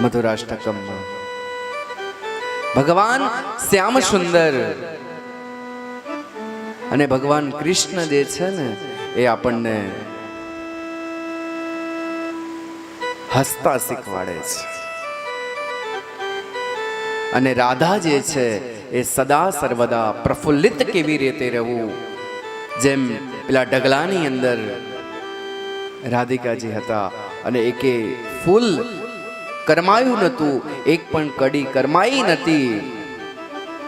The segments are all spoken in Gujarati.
મધુરાષ્ટકમમાં ભગવાન શ્યામ સુંદર અને ભગવાન કૃષ્ણ જે છે ને એ આપણને હસતા શીખવાડે છે અને રાધા જે છે એ સદા સર્વદા પ્રફુલ્લિત કેવી રીતે રહેવું જેમ પેલા ડગલાની અંદર રાધિકાજી હતા અને એકે ફૂલ કરમાયું નહોતું, એક પણ કડી કરમાઈ નથી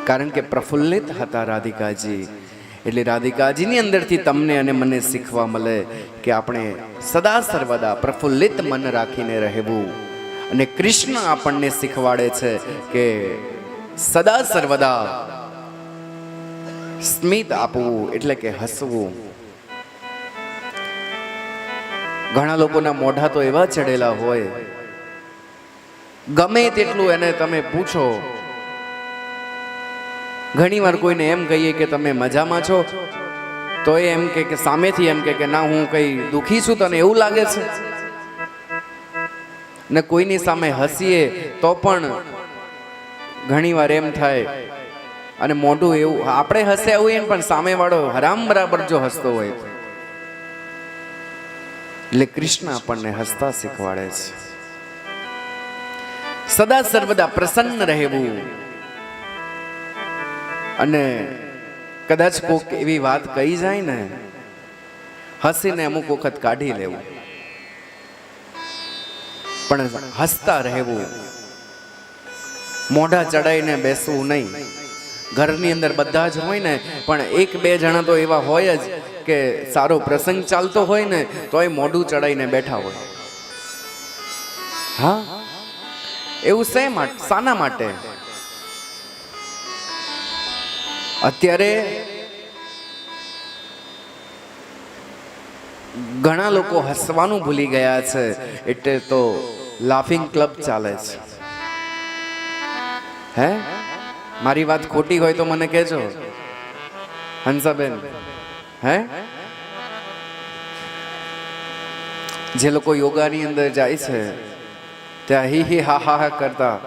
કારણ કે પ્રફુલ્લિત હતા રાધિકાજી. એટલે રાધિકાજીની અંદરથી તમને અને મને શીખવા મળે કે આપણે સદા સર્વદા પ્રફુલ્લિત મન રાખીને રહેવું. અને કૃષ્ણ આપણને શીખવાડે છે કે સદા સર્વદા સ્મિત આપવું એટલે કે હસવું. ઘણા લોકોના મોઢા તો એવા ચડેલા હોય ગમે તેટલું એને તમે પૂછો. ઘણીવાર કોઈને એમ કહીએ કે તમે મજામાં છો, તો એ એમ કે સામેથી એમ કે કે ના, હું કઈ દુખી છું, તને એવું લાગે છે? ને કોઈની સામે હસીએ તો પણ ઘણીવાર એમ થાય, અને મોઢું એવું, આપણે હસે આવું એમ પણ સામેવાળો હરામ બરાબર જો હસતો હોય એટલે કૃષ્ણ આપણને હસતા શીખવાડે છે. સદા સર્વદા પ્રસન્ન રહેવું. અને કદાચ કોક એવી વાત કહી જાય ને, હસીને અમુક વખત કાઢી લેવું. પણ હસતા રહેવું. મોઢા ચડાઈને બેસવું નહીં. ઘરની અંદર બધા જ હોય ને, પણ એક બે જણા તો એવા હોય જ કે સારો પ્રસંગ ચાલતો હોય ને તો એ મોઢું ચડાઈને બેઠા હોય. હા? એવું શે માટે શાના માટે? અત્યારે ઘણા લોકો હસવાનું ભૂલી ગયા છે, એટલે તો લાફિંગ ક્લબ ચાલે છે. હે? મારી વાત ખોટી હોય તો મને કહેજો, હંસાબેન. હે? જે લોકો યોગાની અંદર જાય છે ત્યાં હિ હિ હા હા હા કરતા.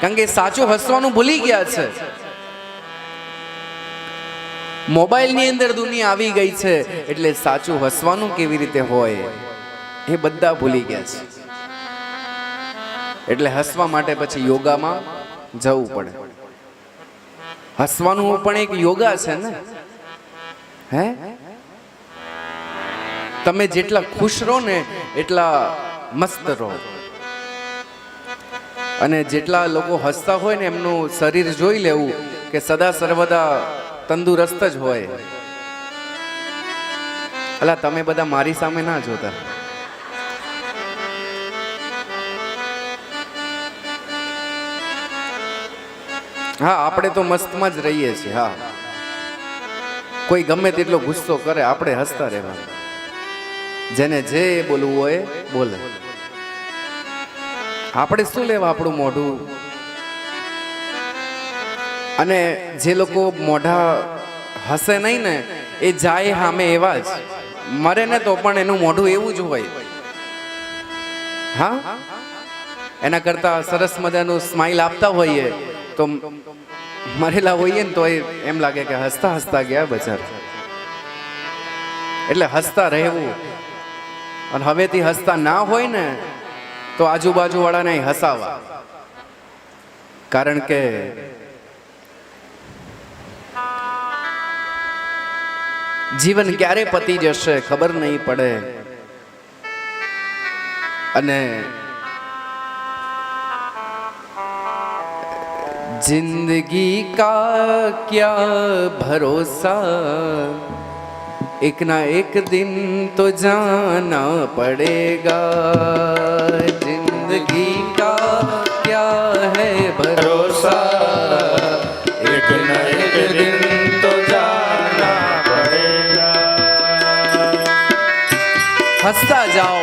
કારણ કે સાચું હસવાનું ભૂલી ગયા છે. મોબાઈલની અંદર દુનિયા આવી ગઈ છે, એટલે સાચું હસવાનું કેવી રીતે હોય, એ બધા ભૂલી ગયા છે. એટલે હસવા માટે પછી યોગામાં જવું પડે. હસવાનું પણ એક યોગા છે ને? હે? તમે જેટલા ખુશ રહો ને, એટલા મસ્ત રહો. અને જેટલા લોકો હસતા હોય ને એમનું શરીર જોઈ લેવું કે સદા સર્વદા તંદુરસ્ત જ હોય. અલા, તમે બધા મારી સામે ના જોતા. હા, આપણે તો મસ્તમાં જ રહીએ છીએ, હા. કોઈ ગમે તેટલો ગુસ્સો કરે, આપણે હસતા રહેવાનું. જેને જે બોલવું હોય, બોલે. આપણે શું લેવા આપણું મોઢું? અને જે લોકો મોઢા હસે નહીં ને, એ જાય સામે એવા જ. મરે ને તો પણ એનું મોઢું એવું જ હોય. હા? એના કરતા સરસ મજાનું સ્માઇલ આપતા હોઈએ તો મરેલા હોઈએ ને તો એમ લાગે કે હસતા હસતા ગયા બજાર. એટલે હસતા રહેવું. અને હવેથી હસતા ના હોય ને તો આજુબાજુ વાળાને હસાવા કારણ કે જીવન ક્યારે પતી જશે ખબર નહીં પડે અને जिंदगी का क्या भरोसा एक ना एक दिन तो जाना पड़ेगा जिंदगी का क्या है भरोसा एक न एक दिन तो जाना पड़ेगा હસતા જાઓ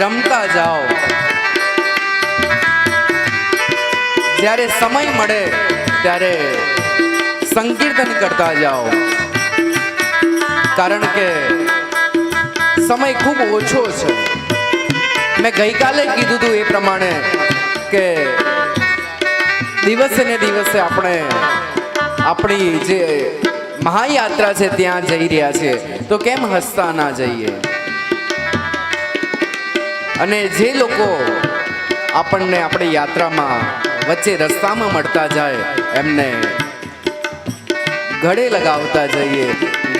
રમતા જાઓ જ્યારે સમય મળે ત્યારે સંકીર્તન કરતા જાઓ કારણ કે સમય ખૂબ ઓછો છે. મેં ગઈકાલે કીધું હતું એ પ્રમાણે કે દિવસે ને દિવસે આપણે આપણી જે મહાયાત્રા છે ત્યાં જઈ રહ્યા છે તો કેમ હસતા ના જઈએ? અને જે લોકો આપણને આપણી યાત્રામાં વચ્ચે રસ્તામાં મળતા જાય, એમને ઘડે લગાવતા જઈએ.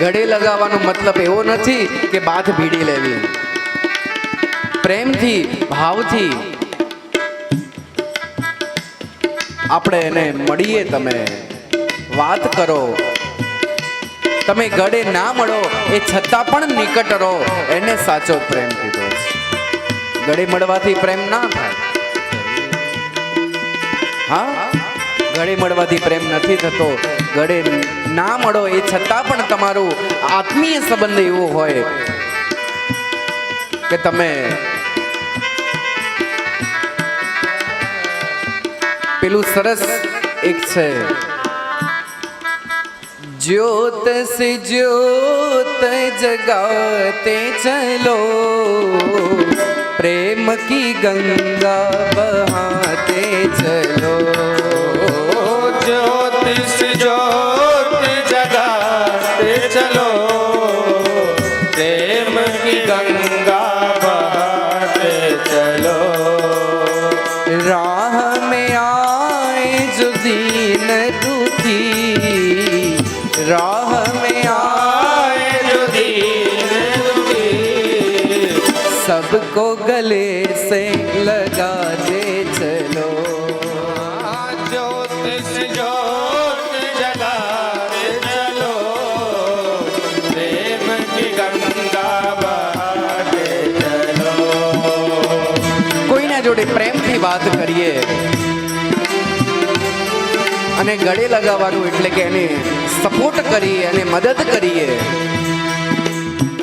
ગળે લગાવવાનો મતલબ એવો નથી કે બાથ ભીડી લેવી. પ્રેમથી, ભાવથી આપણે એને મળીએ તમે. વાત કરો. તમે ગળે ના મળો એ છતાં પણ નિકટ રહો. એને સાચો પ્રેમ કીધો ગળે મળવાથી પ્રેમ ના થાય. હા? ગળે મળવાથી પ્રેમ નથી થતો. ગળે ના મળો એ છતાં પણ તમારો આત્મીય સંબંધ એવો હોય કે તમે પેલું સરસ એક છે. જ્યોત સે જ્યોત જગાતે ચલો. પ્રેમ કી ગંગા બહાતે ચલો. જોડે પ્રેમથી વાત કરીએ અને ગળે લગાવવાનું એટલે કે એને સપોર્ટ કરીએ અને મદદ કરીએ.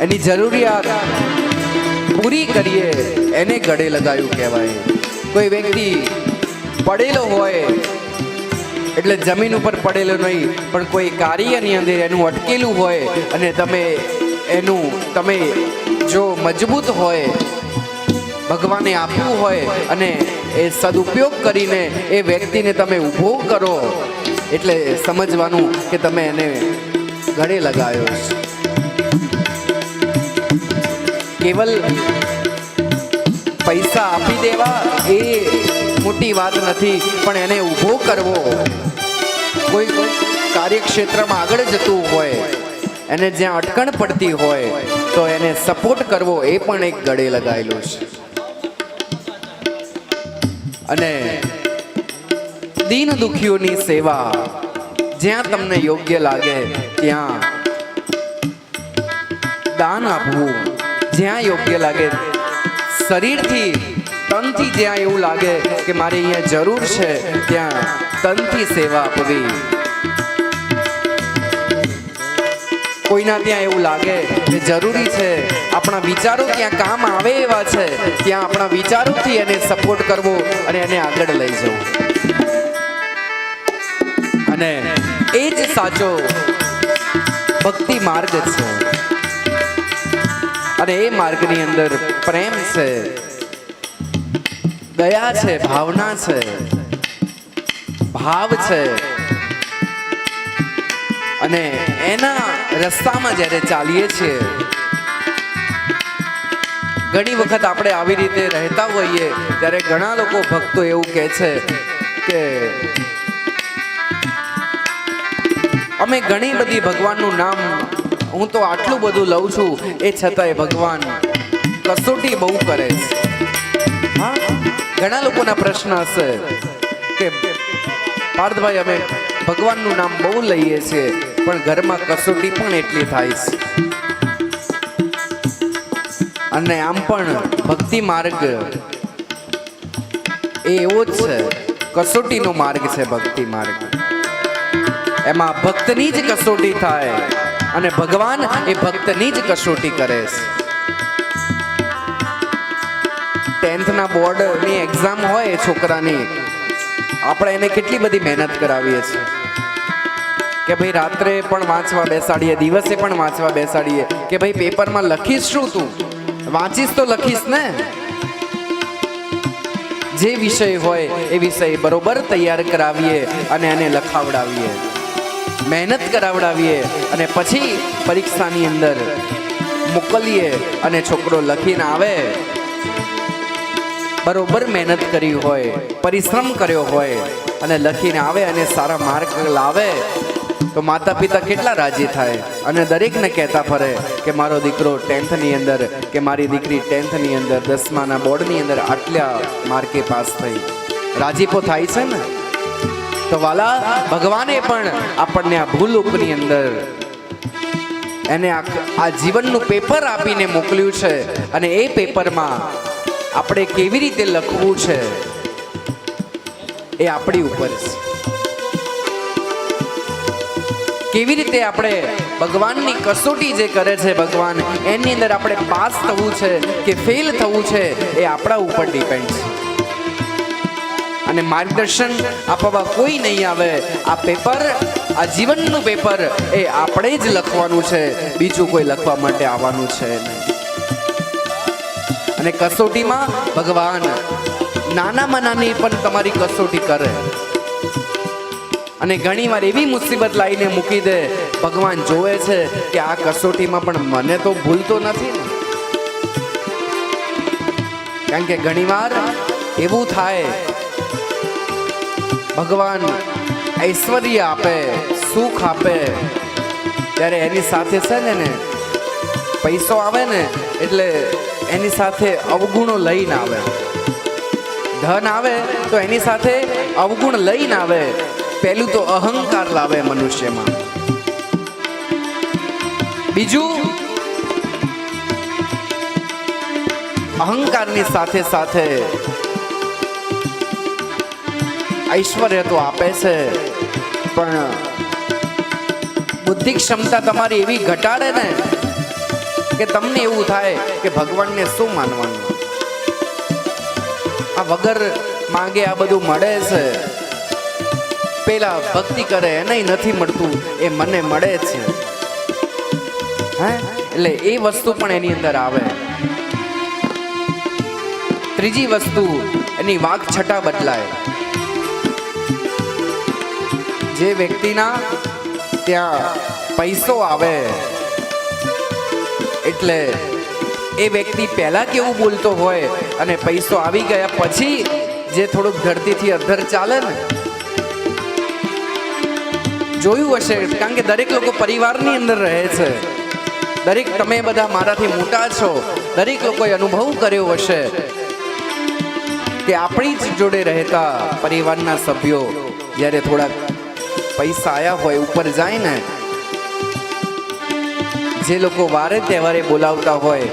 એની જરૂરિયાત પૂરી કરીએ. એને ગળે લગાવ્યું કહેવાય. કોઈ વ્યક્તિ પડેલો હોય, એટલે જમીન ઉપર પડેલો નહીં, પણ કોઈ કાર્યની અંદર એનું અટકેલું હોય અને તમે એનું, તમે જો મજબૂત હોય ભગવાને આપ્યું હોય અને એ સદુપયોગ કરીને એ વ્યક્તિને તમે ઊભો કરો, એટલે સમજવાનું કે તમે એને ગળે લગાવ્યો કેવલ પૈસા આપી દેવા એ મોટી વાત નથી, પણ એને ઊભો કરવો. કોઈ કોઈ કાર્યક્ષેત્રમાં આગળ જતું હોય, એને જ્યાં અટકણ પડતી હોય, તો એને સપોર્ટ કરવો, એ પણ એક ગળે લગાવેલો છે. અને દીન દુખીઓની સેવા, જ્યાં તમને યોગ્ય લાગે, ત્યાં દાન આપવું, જ્યાં યોગ્ય લાગે, શરીરથી, તનથી જ્યાં એવું લાગે કે મારે અહીંયા જરૂર છે, ત્યાં તનથી સેવા આપવી. કોઈના ત્યાં એવું લાગે કે જરૂરી છે, આપણા વિચારો ત્યાં કામ આવે એવા છે, ત્યાં આપણા વિચારોથી એને સપોર્ટ કરવો અને એને આગળ લઈ જવું. અને એ જ સાચો ભક્તિ માર્ગ છે. અને એ માર્ગની અંદર પ્રેમ છે, દયા છે, ભાવના છે, ભાવ છે. અને એના રસ્તામાં જ્યારે ચાલીએ છીએ, ઘણી વખત આપણે આવી રીતે રહેતા હોઈએ, ત્યારે ઘણા લોકો ભક્તો એવું કહે છે કે, અમે ઘણી બધી ભગવાનનું નામ, હું તો આટલું બધું લઉં છું, એ છતાંય ભગવાન કસોટી બહુ કરે છે. હા? ઘણા લોકોના પ્રશ્ન હશે કે, પાર્થભાઈ, અમે ભગવાનનું નામ બહુ લઈએ છીએ પણ ઘરમાં કસોટી પણ એટલી થાય છે. અને આમ પણ ભક્તિ માર્ગ એ એવો જ છે. કસોટીનો માર્ગ છે ભક્તિ માર્ગ. એમાં ભક્તની જ કસોટી થાય અને ભગવાન એ ભક્તની જ કસોટી કરે છે. ટેન્થના બોર્ડની એક્ઝામ હોય છોકરાની. આપણે એને કેટલી બધી મહેનત કરાવીએ છીએ. કે ભાઈ રાત્રે પણ વાંચવા બેસાડીએ, દિવસે પણ વાંચવા બેસાડીએ. કે ભાઈ પેપરમાં લખીશ શું તું? વાંચીશ તો લખીશ ને? જે વિષય હોય એ વિષય બરોબર તૈયાર કરાવીએ અને એને લખાવડાવીએ. મહેનત કરાવડાવીએ અને પછી પરીક્ષાની અંદર મોકલીએ અને છોકરો લખીને આવે. બરોબર મહેનત કરી હોય, પરિશ્રમ કર્યો હોય અને લખીને આવે અને સારા માર્ક લાવે. તો માતા પિતા કેટલા રાજી થાય? અને દરેકને કહેતા ફરે કે મારો દીકરો ટેન્થની અંદર, કે મારી દીકરી ટેન્થની અંદર, દસમાના બોર્ડની અંદર આટલા માર્કે પાસ થઈ. રાજીપો થાય છે ને? તો વાલા, ભગવાને પણ આપણને આ ભૂલુકની અંદર એને આ જીવનનું પેપર આપીને મોકલ્યું છે અને એ પેપરમાં આપણે કેવી રીતે લખવું છે એ આપણી ઉપર છે. કેવી રીતે આપણે ભગવાનની કસોટી જે કરે છે ભગવાન, એની અંદર આપણે પાસ થવું છે કે ફેલ થવું છે, એ આપણા ઉપર ડિપેન્ડ છે. અને માર્ગદર્શન આપવા કોઈ નહીં આવે, આ પેપર આ જીવનનું પેપર એ આપણે જ લખવાનું છે, બીજું કોઈ લખવા માટે આવવાનું છે અને કસોટીમાં ભગવાન નાનામાં નાની પણ તમારી કસોટી કરે. અને ઘણી વાર એવી મુસીબત લાવીને મૂકી દે. ભગવાન જોવે છે કે આ કસોટીમાં પણ મને તો ભૂલતો નથી. કારણ કે ઘણીવાર એવું થાય, ભગવાન ઐશ્વર્ય આપે, સુખ આપે. ત્યારે એની સાથે છે ને ને પૈસો આવે ને, એટલે એની સાથે અવગુણો લઈને આવે. ધન આવે તો એની સાથે અવગુણ લઈને આવે. પહેલું તો અહંકાર લાવે મનુષ્યમાં. બીજું, અહંકારની સાથે સાથે ઐશ્વર્ય તો આપે છે, પણ બુદ્ધિ ક્ષમતા તમારી એવી ઘટાડે ને કે તમને એવું થાય કે ભગવાનને શું માનવાનું? આ વગર માંગે આ બધું મળે છે. પેલા ભક્તિ કરે એને નથી મળતું, એ મને મળે છે. હે? એટલે એ વસ્તુ પણ એની અંદર આવે. ત્રીજી વસ્તુ, એની વાક છટા બદલાય. જે વ્યક્તિના ત્યાં પૈસો આવે, એટલે એ વ્યક્તિ પહેલા કેવું બોલતો હોય અને પૈસો આવી ગયા પછી જે થોડુંક ધરતીથી અધર ચાલે ને જોયું હશે, કારણ કે દરેક લોકો પરિવારની અંદર રહે છે. દરેક તમે બધા મારાથી મોટા છો. દરેક લોકોએ અનુભવ કર્યો હશે કે આપણી જ જોડે રહેતા પરિવારના સભ્યો જ્યારે થોડાક પૈસા આવ્યા હોય, ઉપર જાય ને, જે લોકો વારે તહેવારે બોલાવતા હોય,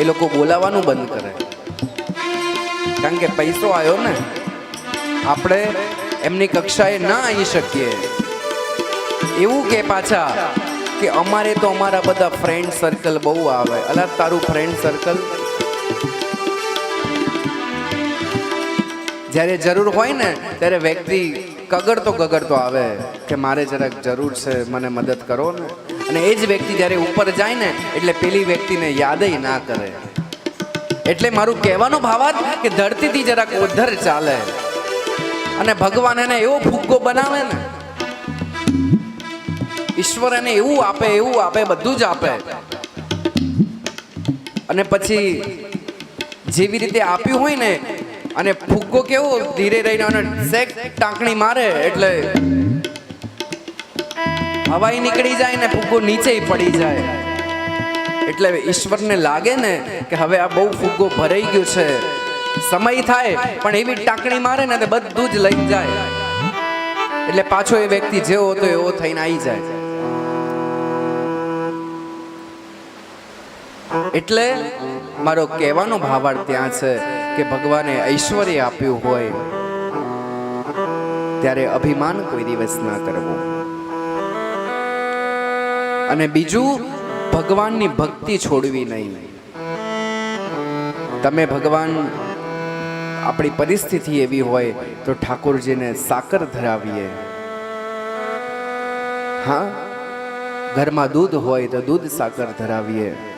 એ લોકો બોલાવાનું બંધ કરે. કારણ કે પૈસો આવ્યો ને, આપણે એમની કક્ષાએ ના આવી શકીએ. એવું કે પાછા કે અમારે તો અમારા બધા ફ્રેન્ડ સર્કલ બહુ આવે. અલા, તારું ફ્રેન્ડ સર્કલ જ્યારે જરૂર હોય ને, ત્યારે વ્યક્તિ કગડતો કગડતો આવે કે મારે જરાક જરૂર છે, મને મદદ કરો ને. અને એ જ વ્યક્તિ જ્યારે ઉપર જાય ને, એટલે પેલી વ્યક્તિને યાદય ના કરે. એટલે મારું કહેવાનો ભાવાત કે ધરતીથી જરાક ઉધર ચાલે. અને ભગવાન એને એવો ફુગ્ગો બનાવે ને ઈશ્વર એને એવું આપે એવું આપે, બધું જ આપે. અને પછી જેવી રીતે આપ્યું હોય ને, અને ફુગ્ગો કેવો ધીરે રહીને અને સેક ટાંકણી મારે, એટલે હવાઈ નીકળી જાય ને ફુગ્ગો નીચે પડી જાય. એટલે ઈશ્વરને લાગે ને કે હવે આ બહુ ફુગ્ગો ભરાઈ ગયો છે. સમય થાય, પણ એવી ટાંકણી મારે ને તે બધું જ લઈ જાય. એટલે પાછો એ વ્યક્તિ જેવો હતો એવો થઈને આવી જાય. એટલે મારો કહેવાનો ભાવાર્થ ત્યાં છે કે ભગવાને ઐશ્વર્ય આપ્યું હોય, ત્યારે અભિમાન કોઈ દિવસ ના કરવું. અને બીજું, ભગવાનની ભક્તિ છોડવી નહીં. તમે ભગવાન આપણી પરિસ્થિતિ એવી હોય, તો ઠાકોરજીને સાકર ધરાવીએ. હા? ઘરમાં દૂધ હોય તો દૂધ સાકર ધરાવીએ.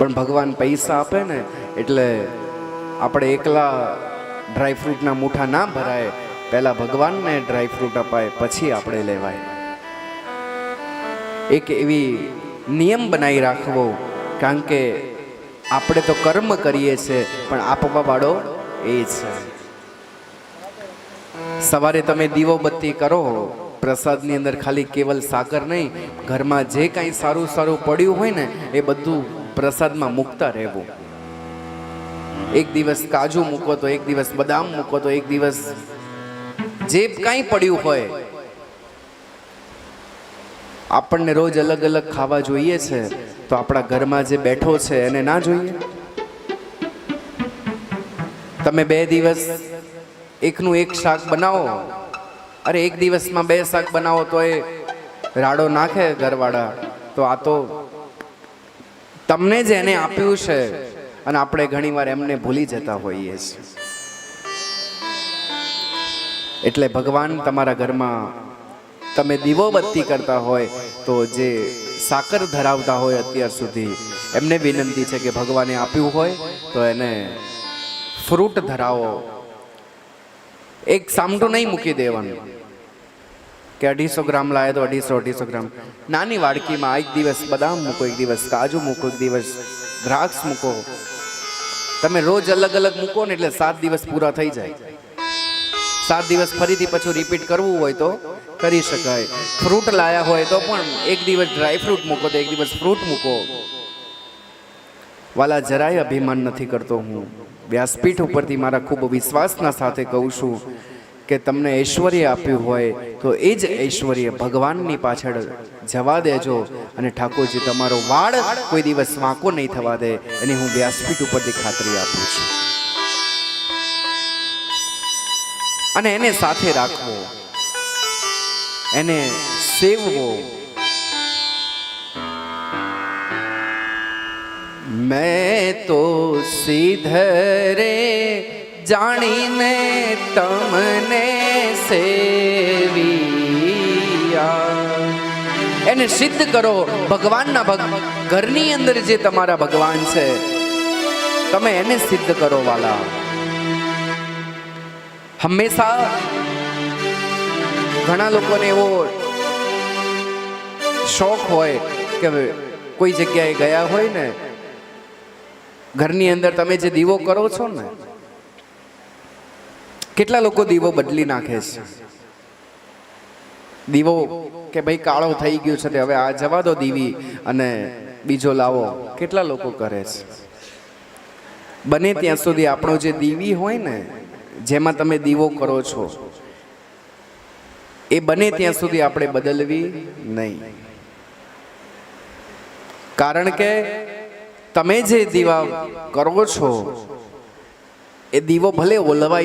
પણ ભગવાન પૈસા આપે ને, એટલે આપણે એકલા ડ્રાયફ્રૂટના મૂઠા ના ભરાય. પહેલાં ભગવાનને ડ્રાયફ્રૂટ અપાય, પછી આપણે લેવાય. એક એવી નિયમ બનાવી રાખવો, કારણ કે આપણે તો કર્મ કરીએ છીએ, પણ આપવા વાળો એ છે. સવારે તમે દીવો બત્તી કરો, પ્રસાદની અંદર ખાલી કેવલ સાકર નહીં, ઘરમાં જે કાંઈ સારું સારું પડ્યું હોય ને, એ બધું પ્રસાદમાં મૂકતા રહેવું. એક દિવસ કાજુ મૂકો તો એક દિવસ બદામ મૂકો તો એક દિવસ જે કાંઈ પડ્યું હોય. આપણને રોજ અલગ અલગ ખાવા જોઈએ છે, તો આપણા ઘરમાં જે બેઠો છે એને ના જોઈએ. તમે બે દિવસ એકનું એક શાક બનાવો. અરે એક દિવસમાં બે શાક બનાવો તો એ રાડો નાખે ઘરવાળા, તો આ તો તમને જ એને આપ્યું છે. અને આપણે ઘણીવાર એમને ભૂલી જતા હોઈએ છીએ. એટલે ભગવાન તમારા ઘરમાં તમે દીવો બત્તી કરતા હોય તો જે સાકર ધરાવતા હોય અત્યાર સુધી, એમને વિનંતી છે કે ભગવાને આપ્યું હોય તો એને ફ્રૂટ ધરાવો. એક સામટું નહીં મૂકી દેવાનું. કે અઢીસો ગ્રામ લાવે તો અઢીસો અઢીસો ગ્રામ. નાની વાડકીમાં એક દિવસ બદામ મૂકો, એક દિવસ કાજુ મૂકો, એક દિવસ દ્રાક્ષ મૂકો. તમે રોજ અલગ અલગ મૂકો ને એટલે સાત દિવસ પૂરા થઈ જાય. સાત દિવસ ફરીથી પછી રિપીટ કરવું હોય તો કરી શકાય. ફ્રૂટ લાયા હોય તો પણ એક દિવસ ડ્રાય ફ્રૂટ મૂકો તો એક દિવસ ફ્રૂટ મૂકો. વાલા, જરાય અભિમાન નથી કરતો હું. વ્યાસપીઠ ઉપરથી મારા ખૂબ વિશ્વાસના સાથે કહું છું. કે તમને ઐશ્વર્ય આપ્યું હોય, તો એ જ ઐશ્વર્ય ભગવાનની પાછળ જવા દેજો. અને ઠાકોરજી, તમારો વાળ કોઈ દિવસ વાંકો નહીં થવા દે, એની હું વ્યાસપીઠ ઉપરથી ખાતરી આપું છું. અને એને સાથે રાખવો. એને સેવવો. મેં તો સીધરે જાણીને તમને સેવિયા. એને સિદ્ધ કરો, ભગવાનના ભગ, ઘરની અંદર જે તમારા ભગવાન છે, તમે એને સિદ્ધ કરો વાલા. હંમેશા ઘણા લોકોને એવો શોખ હોય કે કોઈ જગ્યાએ ગયા હોય ને, ઘરની અંદર તમે જે દીવો કરો છો ને કેટલા લોકો દીવો બદલી નાખે છે? દીવો કે ભાઈ કાળો થઈ ગયો છે તે હવે આ જવા દો દીવી અને બીજો લાવો. કેટલા લોકો કરે છે? બને ત્યાં સુધી આપણો જે દીવી હોય ને, જેમાં તમે દીવો કરો છો, એ બને ત્યાં સુધી આપણે બદલવી નહીં. કારણ કે તમે જે દીવા કરો છો, એ દીવો ભલે ઓલવાઈ